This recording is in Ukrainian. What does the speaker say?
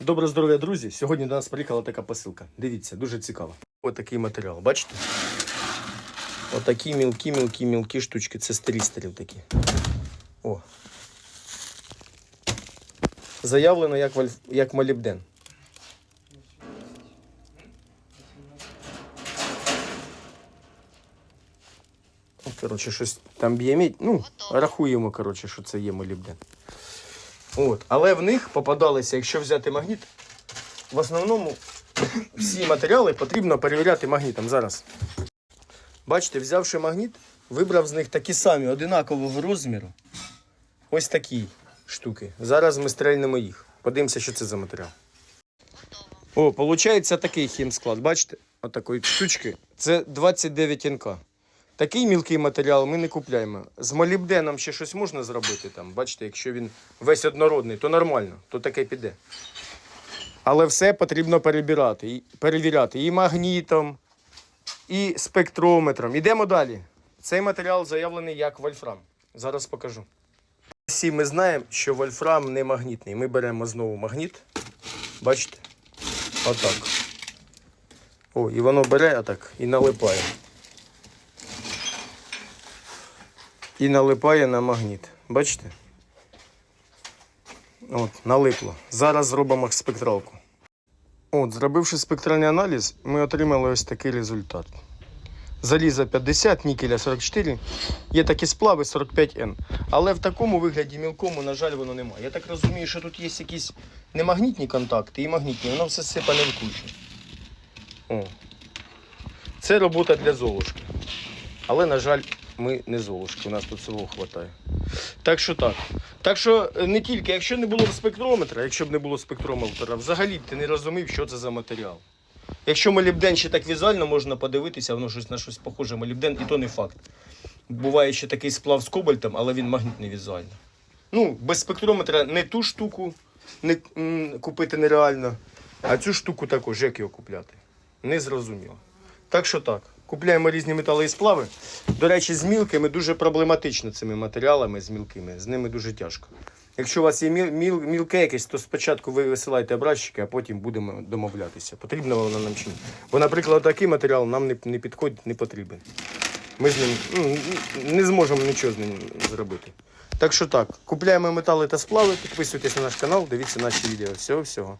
Доброго здоров'я, друзі! Сьогодні до нас приїхала така посилка. Дивіться, дуже цікаво. Ось такий матеріал, бачите? Отакі мілкі, мілкі, мілкі штучки. Це стрістерів такі. О. Заявлено як, вольф... як молібден. Ну, Коротше, щось там б'є мідь. Ну, рахуємо, коротше, що це є молібден. От. Але в них попадалися, якщо взяти магніт, в основному всі матеріали потрібно перевіряти магнітом. Зараз. Бачите, взявши магніт, вибрав з них такі самі одинакового розміру. Ось такі штуки. Зараз ми стрельнемо їх. Подивимося, що це за матеріал. О, виходить такий хімсклад. Бачите? Отакої штучки. Це 29 НК. Такий мілкий матеріал ми не купляємо. З молібденом ще щось можна зробити там. Бачите, якщо він весь однородний, то нормально, то таке піде. Але все потрібно перебирати, перевіряти і магнітом, і спектрометром. Ідемо далі. Цей матеріал заявлений як вольфрам. Зараз покажу. Всі ми знаємо, що вольфрам не магнітний. Ми беремо знову магніт. Бачите? Отак. О, і воно бере отак і налипає. І налипає на магніт. Бачите? От, налипло. Зараз зробимо спектралку. От, зробивши спектральний аналіз, ми отримали ось такий результат. Заліза 50, нікеля 44, є такі сплави 45N. Але в такому вигляді мілкому, на жаль, воно немає. Я так розумію, що тут є якісь немагнітні контакти і магнітні, воно все сипане в кучу. О. Це робота для золушки. Але, на жаль, ми не золушки, у нас тут всього вистачає. Так що так. Так що е, не тільки, якщо не було б спектрометра, якщо б не було спектрометра, взагалі ти не розумів, що це за матеріал. Якщо молібден ще так візуально можна подивитися, воно щось на щось похоже молібден, і то не факт. Буває ще такий сплав з кобальтом, але він магнітний візуально. Ну, без спектрометра не ту штуку не, м, купити нереально, а цю штуку також, як його купляти. Не зрозуміло. Так що так, купляємо різні метали і сплави. До речі, з мілкими дуже проблематично цими матеріалами, з мілкими, з ними дуже тяжко. Якщо у вас є міл, міл, мілке якесь, то спочатку ви висилайте образчики, а потім будемо домовлятися. Потрібно воно нам чи ні. Бо, наприклад, такий матеріал нам не, не підходить, не потрібен. Ми з ним ну, не зможемо нічого з ним зробити. Так що так, купляємо метали та сплави, підписуйтесь на наш канал, дивіться наші відео. Всього-всього.